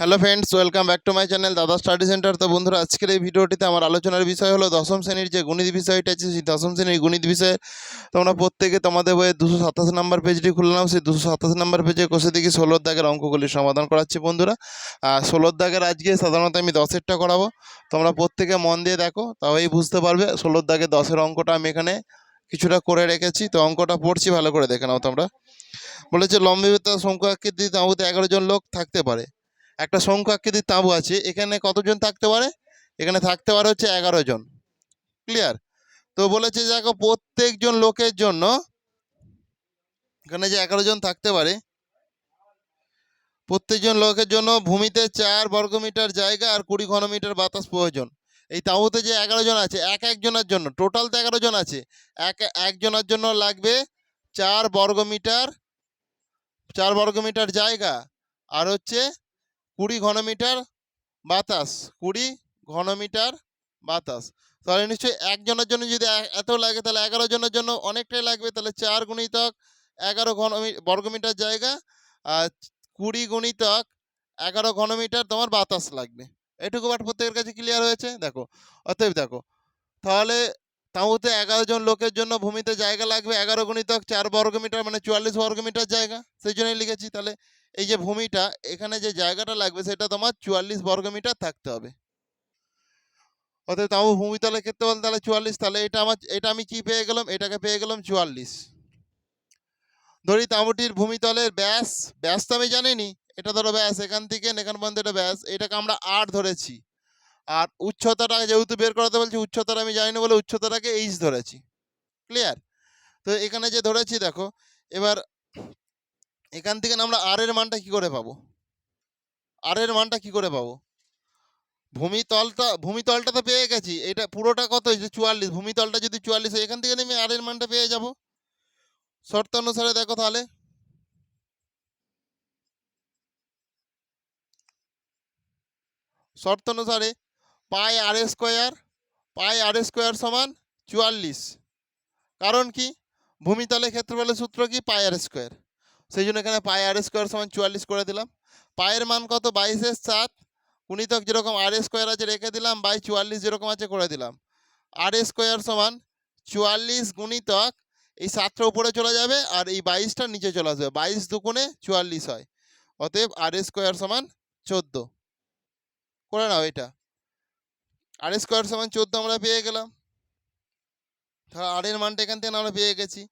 Hello friends, welcome back to my channel Dada study centre. তো বন্ধুরা, আজকের এই ভিডিওটিতে আমার আলোচনার বিষয় হলো দশম শ্রেণির যে গণিত বিষয়টা আছে, সেই দশম শ্রেণির গণিত বিষয়ে। তোমরা প্রত্যেকে তোমাদের বইয়ে দুশো সাতাশ নাম্বার পেজটি খুলে নাও সেই দুশো সাতাশ নাম্বার পেজে কষে দেখি ষোলোর দাগের অঙ্কগুলি সমাধান করাচ্ছি বন্ধুরা। আর ষোলোর দাগের আজকে সাধারণত আমি দশেরটা করাবো। তোমরা প্রত্যেকে মন দিয়ে দেখো, তাহলেই বুঝতে পারবে। ষোলোর দাগে দশের অঙ্কটা আমি এখানে কিছুটা করে রেখেছি। তো অঙ্কটা পড়ছি, ভালো করে দেখে নাও তোমরা। বলেছে লম্বিত শঙ্কু আকৃতি তাঁবুতে এগারো জন লোক থাকতে পারে। একটা শঙ্কু আকৃতির তাঁবু আছে। এখানে কতজন থাকতে পারে? এখানে থাকতে পারে হচ্ছে এগারো জন। ক্লিয়ার তো বলেছে দেখো, প্রত্যেকজন লোকের জন্য এখানে যে এগারো জন থাকতে পারে, প্রত্যেকজন লোকের জন্য ভূমিতে চার বর্গমিটার জায়গা আর কুড়ি ঘনমিটার বাতাস প্রয়োজন। এই তাঁবুতে যে এগারো জন আছে, এক একজনের জন্য টোটাল তো এগারো জন আছে, এক একজনের জন্য লাগবে চার বর্গমিটার চার বর্গমিটার জায়গা আর হচ্ছে কুড়ি ঘনমিটার বাতাস, কুড়ি ঘনমিটার বাতাস। তাহলে নিশ্চয়ই একজনের জন্য যদি এত লাগে, তাহলে এগারো জনের জন্য অনেকটাই লাগবে। তাহলে চার গুণিতক এগারো ঘন বর্গমিটার জায়গা, আর কুড়ি গুণিতক এগারো ঘনমিটার তোমার বাতাস লাগবে। এটুকু বাট প্রত্যেকের কাছে ক্লিয়ার হয়েছে? দেখো। অতএব দেখো, তাহলে তাঁবুতে এগারো জন লোকের জন্য ভূমিতে জায়গা লাগবে। এগারো গুণিতক চার বর্গমিটার মানে চুয়াল্লিশ বর্গমিটার জায়গা। সেই জন্যই লিখেছি। তাহলে এই যে ভূমিটা, এখানে যে জায়গাটা লাগবে, সেটা তোমার চুয়াল্লিশ বর্গমিটার থাকতে হবে। অতএব তাঁবু ভূমিতলের ক্ষেত্রে বলতে তাহলে চুয়াল্লিশ। তাহলে এটা আমার, এটা আমি কি পেয়ে গেলাম? এটাকে পেয়ে গেলাম চুয়াল্লিশ। ধরি তাঁবুটির ভূমিতলের ব্যাস ব্যাস তো আমি জানিনি। এটা ধরো ব্যাস, এখান থেকে এখান পর্যন্ত এটা ব্যাস। এটাকে আমরা আট ধরেছি। আর উচ্চতাটা যেহেতু বের করাতে বলছি, উচ্চতাটা আমি জানি না বলে উচ্চতাটাকে এইচ ধরেছি। ক্লিয়ার তো এখানে যে ধরেছি দেখো, এবার এখান থেকে আমরা আর এর মানটা কি করে পাবো? আর এর মানটা কি করে পাবো? ভূমিতলটা ভূমিতলটা তো পেয়ে গেছি। এটা পুরোটা কত? হয়েছে চুয়াল্লিশ। ভূমিতলটা যদি চুয়াল্লিশ হয় এখান থেকে আমি আর এর মানটা পেয়ে যাব। শর্ত অনুসারে দেখো তাহলে। শর্ত অনুসারে পাই আর স্কোয়ার, পাই আর স্কোয়ার সমান চুয়াল্লিশ। কারণ কি? ভূমিতলের ক্ষেত্রফলের সূত্র কি? Pi r square. সেই জন্য এখানে পাই আর স্কোয়ার সমান চুয়াল্লিশ করে দিলাম। পায়ের মান কত? বাইশের সাত। গুণিতক যেরকম আর স্কোয়ার আছে রেখে দিলাম, বাই চুয়াল্লিশ যেরকম আছে করে দিলাম। আর স্কোয়ার সমান চুয়াল্লিশ গুণিতক এই সাতটা উপরে চলে যাবে আর এই বাইশটা নিচে চলে আসবে। বাইশ দুগুণে চুয়াল্লিশ হয়। অতএব আর স্কোয়ার সমান চোদ্দ। করে নাও এটা। আর স্কোয়ার সমান চোদ্দ আমরা পেয়ে গেলাম। তাহলে আর এর মানটা এখান থেকে আমরা পেয়ে গেছি।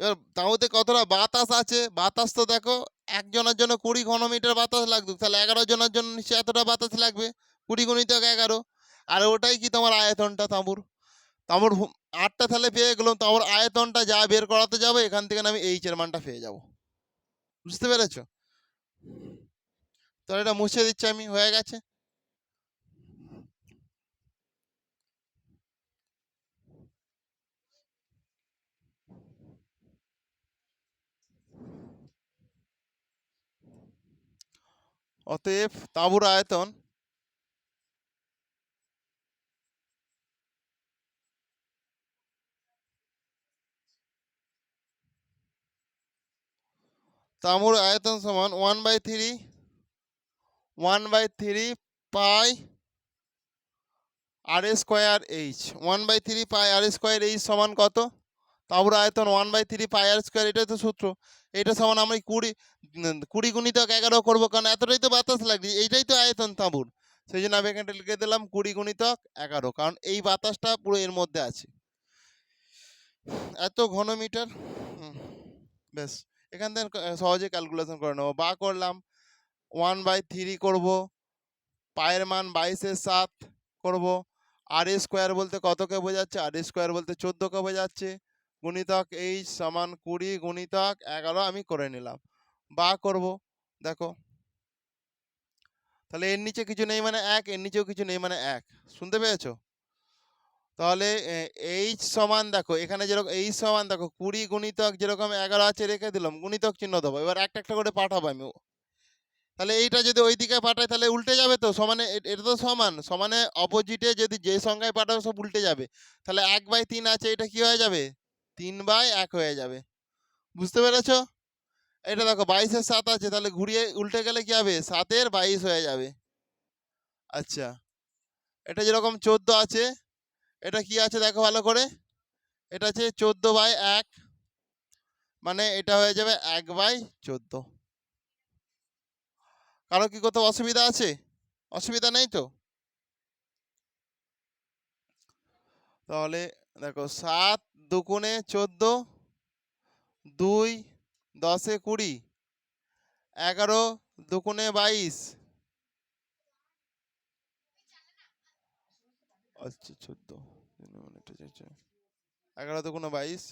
এবার তাঁবুতে কতটা বাতাস আছে? বাতাস তো দেখো, একজনের জন্য কুড়ি ঘনমিটার বাতাস লাগতো তাহলে এগারো জনের জন্য নিশ্চয়ই এতটা বাতাস লাগবে। কুড়ি গুণিত এগারো। আর ওটাই কি তোমার আয়তনটা তাঁবুর? তাঁবুর আটটা তাহলে পেয়ে গেলাম। তাঁবুর আয়তনটা যা বের করাতে যাব, এখান থেকে আমি এইচ এর মানটা পেয়ে যাব। বুঝতে পেরেছ? তাহলে এটা মুছে দিচ্ছি আমি, হয়ে গেছে। অতএব তাঁবুর আয়তন তাঁবুর আয়তন সমান one by three, one by three pi r square H, one by three pi r square H সমান কত? তাঁবুর আয়তন one by three pi r square এটাই তো সূত্র। এটা সমান আমি কুড়ি কুড়ি গুণিতক এগারো করব কারণ এতটাই তো বাতাস লাগছে এইটাই তো আয়তন তাঁবুর। সেই জন্য আমি এখানটা লিখে দিলাম কুড়ি গুণিতক এগারো কারণ এই বাতাসটা পুরো এর মধ্যে আছে। এত ঘনমিটার হুম, বেশ এখান থেকে সহজে ক্যালকুলেশন করে নেব। বা করলাম ওয়ান বাই থ্রি করব পায়ের মান বাইশের সাত করব। আর স্কোয়ার বলতে কতকে বোঝাচ্ছে? আর স্কোয়ার বলতে চোদ্দোকে বোঝাচ্ছে। গুণিতক এইচ সমান কুড়ি গুণিতক এগারো আমি করে নিলাম। বা করব, দেখো। তাহলে এর নিচে কিছু নেই মানে এক, এর নিচেও কিছু নেই মানে এক। শুনতে পেয়েছ? তাহলে এইচ সমান দেখো, এখানে যেরকম, এইচ সমান দেখো, কুড়ি গুণিতক যেরকম এগারো আছে রেখে দিলাম, গুণিতক চিহ্ন দেবো। এবার একটা একটা করে পাঠাবো আমি। তাহলে এইটা যদি ওই দিকে পাঠাই, তাহলে উল্টে যাবে তো? সমানে এটা তো সমান। সমানে অপোজিটে যদি যে সংখ্যায় পাঠাবে, সব উল্টে যাবে। তাহলে এক বাই তিন আছে, এটা কি হয়ে যাবে? তিন বাই এক হয়ে যাবে। বুঝতে পেরেছ? এটা দেখো বাইশের সাত আছে, তাহলে ঘুরিয়ে উল্টে গেলে কি হবে? সাতের বাইশ হয়ে যাবে। আচ্ছা এটা যেরকম চোদ্দ আছে, এটা কি আছে দেখো ভালো করে? এটা আছে চোদ্দ বাই এক মানে এটা হয়ে যাবে এক বাই চোদ্দ। কারও কি কোথাও অসুবিধা আছে? অসুবিধা নেই তো? তাহলে দেখো সাত দুগুণে চোদ্দ, দুই দশে কুড়ি, এগারো দুগুণে বাইশ। আচ্ছা চোদ্দ। এগারো দুগুণে বাইশ।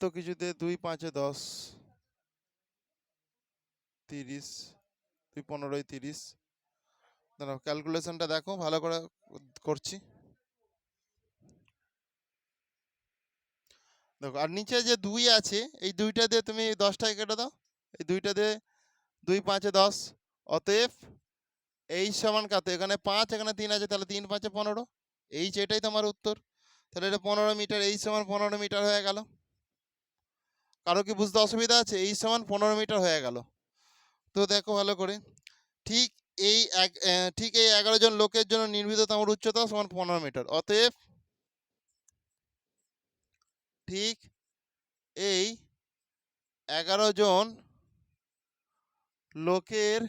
তো কিছুতে দুই পাঁচে দশ, তিরিশ, দুই পনেরোই তিরিশ। দাঁড়াও ক্যালকুলেশনটা দেখো, ভালো করে করছি। দেখো, আর নিচে যে দুই আছে, এই দুইটা দিয়ে তুমি দশটায় কেটে দাও। এই দুইটা দিয়ে দুই পাঁচে দশ, অতএব এই সমান কত? এখানে পাঁচ, এখানে তিন আছে, তাহলে তিন পাঁচে পনেরো। এইচ এটাই তোমার উত্তর। তাহলে এটা পনেরো মিটার এই সমান পনেরো মিটার হয়ে গেল। কারও কি বুঝতে অসুবিধা আছে? এই সমান পনেরো মিটার হয়ে গেল। তো দেখো ভালো করে। ঠিক এই এক ঠিক এই এগারো জন লোকের জন্য নির্মিত তোমার উচ্চতা সমান পনেরো মিটার। অতএব ঠিক এই এগারো জন লোকের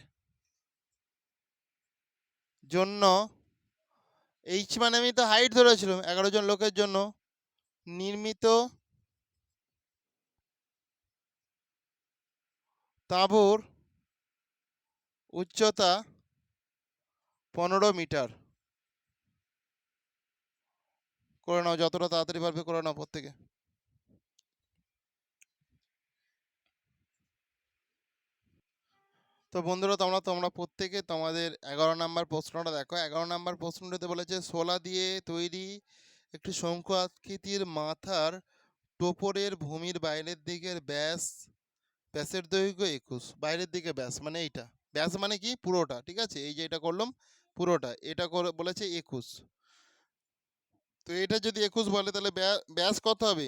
জন্য এইচ মানে আমি তো হাইট ধরেছিলাম, এগারো জন লোকের জন্য নির্মিত তাঁবুর উচ্চতা পনেরো মিটার। করে নাও, যতটা তাড়াতাড়ি পারবে করে নাও প্রত্যেকে তো বন্ধুরা, তোমরা তোমরা প্রত্যেকে তোমাদের এগারো নাম্বার প্রশ্নটা দেখো। এগারো নাম্বার প্রশ্নটাতে বলেছে শোলা দিয়ে তৈরি একটি শঙ্কু আকৃতির মাথার টোপরের ভূমির বাইরের দিকের ব্যাস, ব্যাসের দৈর্ঘ্য একুশ। বাইরের দিকে ব্যাস মানে এইটা। ব্যাস মানে কি? পুরোটা, ঠিক আছে? এই যে এটা করলাম পুরোটা। এটা বলেছে একুশ। তো এটা যদি একুশ বলে, তাহলে ব্যাস কত হবে?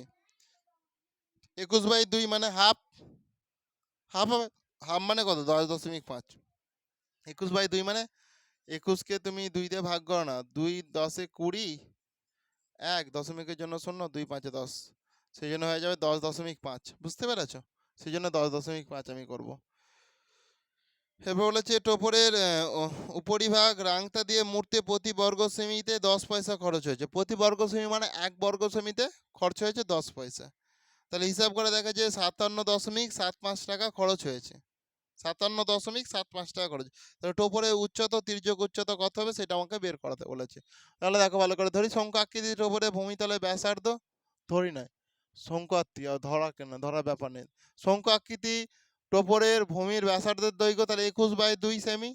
একুশ বাই দুই মানে হাফ হাফ হবে, হাফ মানে কত? দশ দশমিক পাঁচ। একুশ বাই দুই মানে একুশকে তুমি দুই দিয়ে ভাগ করো না, দুই দশে কুড়ি, এক দশমিকের জন্য শূন্য, দুই পাঁচে দশ। সেই জন্য হয়ে যাবে দশ দশমিক পাঁচ। বুঝতে পেরেছ? সেই জন্য দশ দশমিক পাঁচ আমি করব। এবার বলেছে টোপরের উপরিভাগ রাংতা দিয়ে মুড়তে প্রতি বর্গ সেমিতে দশ পয়সা খরচ হয়েছে। প্রতি বর্গ সেমি মানে এক বর্গ সেমিতে খরচ হয়েছে দশ পয়সা। তাহলে হিসাব করে দেখা যায় সাতান্ন দশমিক সাত পাঁচ টাকা খরচ হয়েছে। সাতান্ন দশমিক সাত পাঁচ টাকা খরচ। তাহলে টোপরের উচ্চতা, তির্যক উচ্চতা কত হবে সেটা আমাকে বের করাতে বলেছে। তাহলে দেখো ভালো করে ধরি, শঙ্কু আকৃতির টোপরে ভূমিতলে ব্যাসার্ধ, ধরি নয় শঙ্কু আকৃতি ধরা কেন? ধরার ব্যাপার নেই। শঙ্কু আকৃতি টোপরের ভূমির ব্যাসার্ধের দৈর্ঘ্য তাহলে একুশ বাই দুই সেমি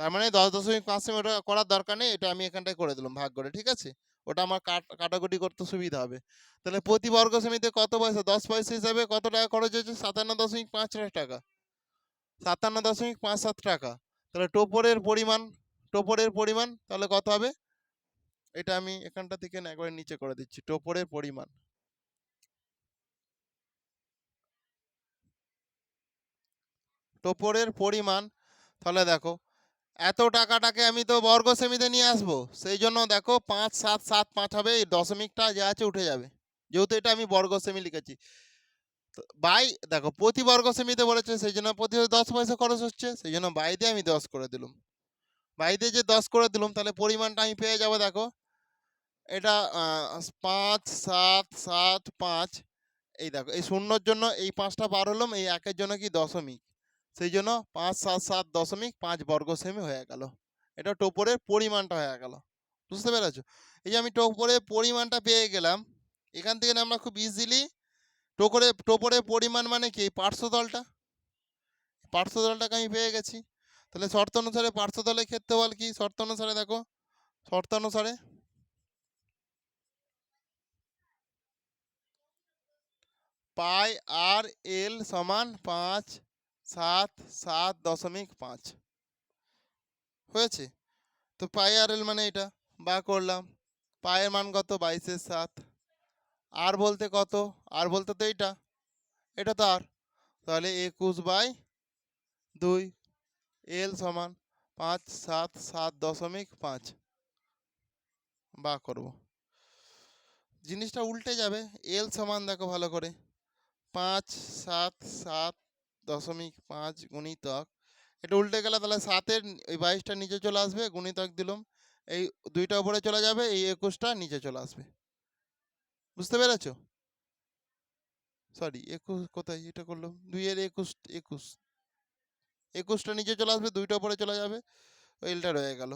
তার মানে দশ দশমিক পাঁচ সেমি ওটা করার দরকার নেই, এটা আমি এখানটায় করে দিলাম ভাগ করে, ঠিক আছে? ওটা আমার কাট কাটাকুটি করতে সুবিধা হবে। তাহলে প্রতি বর্গ সেমিতে কত পয়সা? দশ পয়সা হিসাবে কত টাকা খরচ হয়েছে? সাতান্ন দশমিক পাঁচ টাকা। সাতান্ন দশমিক পাঁচ সাত টাকা। তাহলে টোপরের পরিমাণ টোপরের পরিমাণ তাহলে কত হবে? এটা আমি এখানটা থেকে একবার নিচে করে দিচ্ছি। টোপরের পরিমাণ। টোপরের পরিমাণ, তাহলে দেখো, এত টাকাটাকে আমি তো বর্গ সেমিতে নিয়ে আসব, সেই জন্য দেখো পাঁচ, সাত সাত, পাঁচ হবে, এই দশমিকটা যা আছে উঠে যাবে। যেহেতু এটা আমি বর্গ সেমি লিখেছি বাই, দেখো, প্রতি বর্গ সেমিতে বলেছে, সেই জন্য প্রতি দশ পয়সা খরচ হচ্ছে, সেই জন্য বাই দিয়ে আমি দশ করে দিলাম। বাই দিয়ে যে দশ করে দিলাম, তাহলে পরিমাণটা আমি পেয়ে যাব, দেখো, এটা পাঁচ, সাত সাত, পাঁচ, এই দেখো, এই শূন্যর জন্য এই পাঁচটা পার হলাম, এই একের জন্য কি দশমিক? সেই জন্য পাঁচ, সাত সাত দশমিক পাঁচ বর্গ সেমি হয়ে গেল। এটা টোপরের পরিমাণটা হয়ে গেল। বুঝতে পেরেছ? এই যে আমি টোপরের পরিমাণটা পেয়ে গেলাম, এখান থেকে আমরা খুব ইজিলি টোপরে টোপরের পরিমাণ মানে কি? পার্শ্বতলটা? পার্শ্বতলটাকে আমি পেয়ে গেছি। তাহলে শর্ত অনুসারে পার্শ্বতলের ক্ষেত্রফল কি? শর্ত অনুসারে দেখো, শর্ত অনুসারে পাই আর এল সমান পাঁচ সাত সাত দশমিক পাঁচ। হয়েছে? তো পাই আর এল মানে এটা। বা করলাম। পায়ের মান কত? বাইশের সাত। আর বলতে কত? আর বলতে তো এইটা। এটা তো আর। তাহলে একুশ বাই দুই। এল সমান পাঁচ, সাত সাত দশমিক পাঁচ। বা করব। জিনিসটা উল্টে যাবে। এল সমান দেখো ভালো করে। পাঁচ, সাত সাত দশমিক পাঁচ গুণিতক। এটা উল্টে গেলে তাহলে সাতের ওই বাইশটা নিচে চলে আসবে, গুণিতক দিলাম। এই দুইটা উপরে চলে যাবে, এই একুশটা নিচে চলে আসবে। বুঝতে পেরেছ? সরি একুশ কোথায়? এটা করলাম। দুইয়ের একুশ একুশ। একুশটা নিচে চলে আসবে, দুইটা উপরে চলে যাবে। এলটা রয়ে গেল।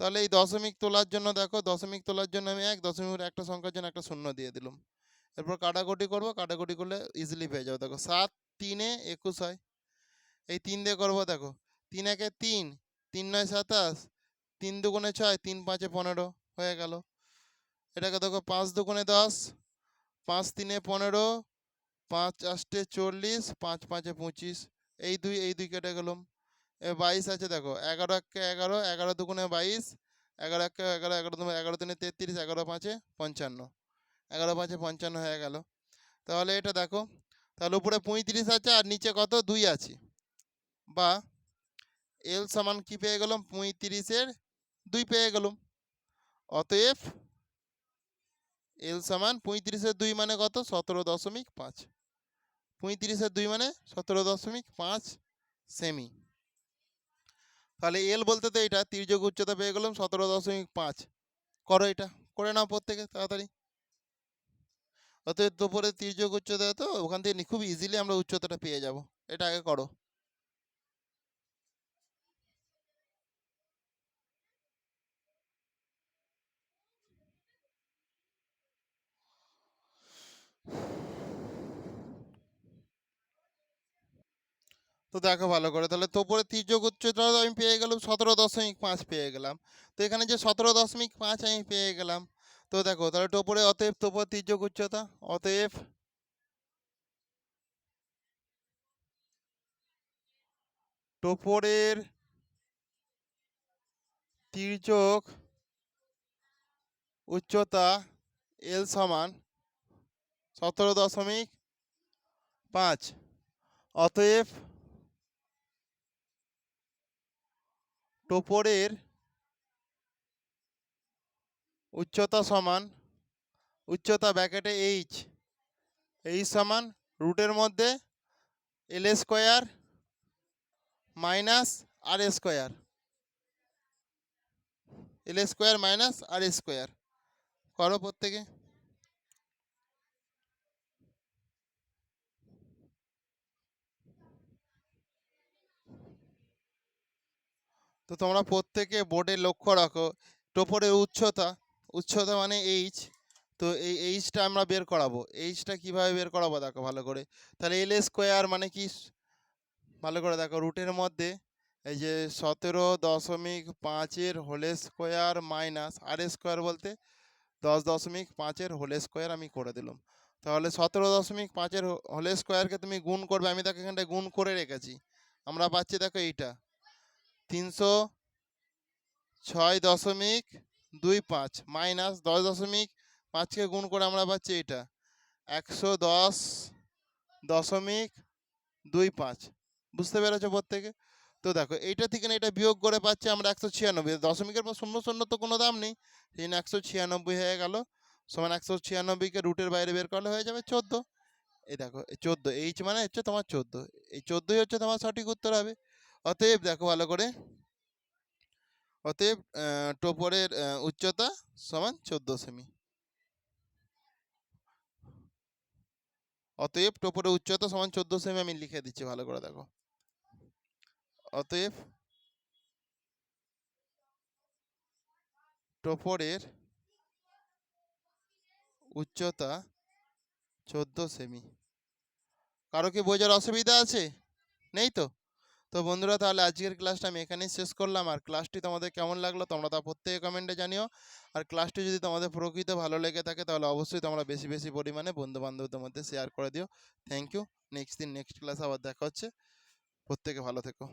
তাহলে এই দশমিক তোলার জন্য দেখো, দশমিক তোলার জন্য আমি এক, দশমিক একটা সংখ্যার জন্য একটা শূন্য দিয়ে দিলাম। এরপর কাটাকুটি করব, কাটাকুটি করলে ইজিলি পেয়ে যাব। দেখো সাত তিনে একুশ হয়। এই তিন দিয়ে করব দেখো, তিন একে তিন তিন নয় সাতাশ, তিন দুগুণে ছয়, তিন পাঁচে পনেরো হয়ে গেল। এটাকে দেখো পাঁচ দুগুণে দশ, পাঁচ তিনে পনেরো, পাঁচ আষ্টে চল্লিশ, পাঁচ পাঁচে পঁচিশ, এই দুই এই দুই কেটে গেলাম। এ বাইশ আছে দেখো, এগারো একে এগারো এগারো দুগুণে বাইশ, এগারো একে এগারো এগারো দুগুণে, এগারো তিনে তেত্রিশ, এগারো পাঁচে পঞ্চান্ন, এগারো পাঁচে পঞ্চান্ন হয়ে গেল। তাহলে এটা দেখো তাহলে উপরে পঁয়ত্রিশ আছে আর নিচে কত? দুই আছে। বা এল সমান কি পেয়ে গেলাম? পঁয়ত্রিশের দুই পেয়ে গেলাম। অতএব এল সমান পঁয়ত্রিশের দুই মানে কত? সতেরো দশমিক পাঁচ। পঁয়ত্রিশের দুই মানে সতেরো দশমিক পাঁচ সেমি। তাহলে এল বলতে তো এটা তির্যক উচ্চতা পেয়ে গেলাম সতেরো দশমিক পাঁচ। করো এটা, করে নাও প্রত্যেকে, তাড়াতাড়ি। অতএব দুপুরে তির্যক উচ্চতা তো, ওখান থেকে খুব ইজিলি আমরা উচ্চতাটা পেয়ে যাব। এটা আগে করো। তো দেখো ভালো করে, তাহলে তোপরে তির্যক উচ্চতা আমি পেয়ে গেলাম, সতেরো দশমিক পাঁচ পেয়ে গেলাম। তো এখানে যে সতেরো দশমিক পাঁচ আমি পেয়ে গেলাম তো দেখো, তাহলে টোপরে অতএব তোপর তির্যক উচ্চতা অতএব টোপরের তির্যক উচ্চতা এল সমান সতেরো দশমিক পাঁচ। অতএব টোপরের উচ্চতা সমান, উচ্চতা ব্যাকেটে এইচ এইচ সমান রুটের মধ্যে L square minus r square. L square minus r square. করো প্রত্যেকে। তো তোমরা প্রত্যেকে বোর্ডে লক্ষ্য রাখো টোপরের উচ্চতা উচ্চতা মানে এইচ তো এই এইচটা আমরা বের করাবো। এইচটা কীভাবে বের করাবো দেখো ভালো করে। তাহলে এল স্কোয়ার মানে কি? ভালো করে দেখো রুটের মধ্যে এই যে সতেরো দশমিক পাঁচের হোলে স্কোয়ার মাইনাস আর স্কোয়ার বলতে দশ দশমিক পাঁচের হোলে স্কোয়ার আমি করে দিলাম। তাহলে সতেরো দশমিক পাঁচের হোলে স্কোয়ারকে তুমি গুণ করবে, আমি তাকে এখানটায় গুণ করে রেখেছি। আমরা পাচ্ছি দেখো এইটা। তিনশো ছয় দশমিক দুই পাঁচ, মাইনাস দশ দশমিক পাঁচকে গুণ করে আমরা পাচ্ছি এটা একশো দশ দশমিক দুই পাঁচ। বুঝতে পেরেছ প্রত্যেকে? তো দেখো, এইটা থেকে এটা বিয়োগ করে পাচ্ছি আমরা একশো ছিয়ানব্বই। দশমিকের পর শূন্য শূন্য তো কোনো দাম নেই। সেই জন্য একশো ছিয়ানব্বই হয়ে গেল। সমান একশো ছিয়ানব্বইকে রুটের বাইরে বের করলে হয়ে যাবে চোদ্দ। এই দেখো চোদ্দ, এইচ মানে হচ্ছে তোমার চোদ্দ। এই চোদ্দোই হচ্ছে তোমার সঠিক উত্তর হবে। অতএব দেখো ভালো করে অতএব টোপরের উচ্চতা সমান চোদ্দ সেমি। অতএব টোপরের উচ্চতা সমান চোদ্দ সেমি আমি লিখে দিচ্ছি, ভালো করে দেখো। অতএব টোপরের উচ্চতা চোদ্দ সেমি। কারও কি বোঝার অসুবিধা আছে? নেই তো? তো বন্ধুরা তাহলে আজকের ক্লাসটা আমি এখানেই শেষ করলাম। আর ক্লাসটি তোমাদের কেমন লাগল তোমরা তা প্রত্যেকে কমেন্টে জানিও। আর ক্লাসটি যদি তোমাদের প্রকৃত ভালো লেগে থাকে তাহলে অবশ্যই তোমরা বেশি বেশি পরিমাণে বন্ধুবান্ধবদের মধ্যে শেয়ার করে দিও। থ্যাংক ইউ নেক্সট দিন নেক্সট ক্লাস আবার দেখা হচ্ছে। প্রত্যেকে ভালো থেকো।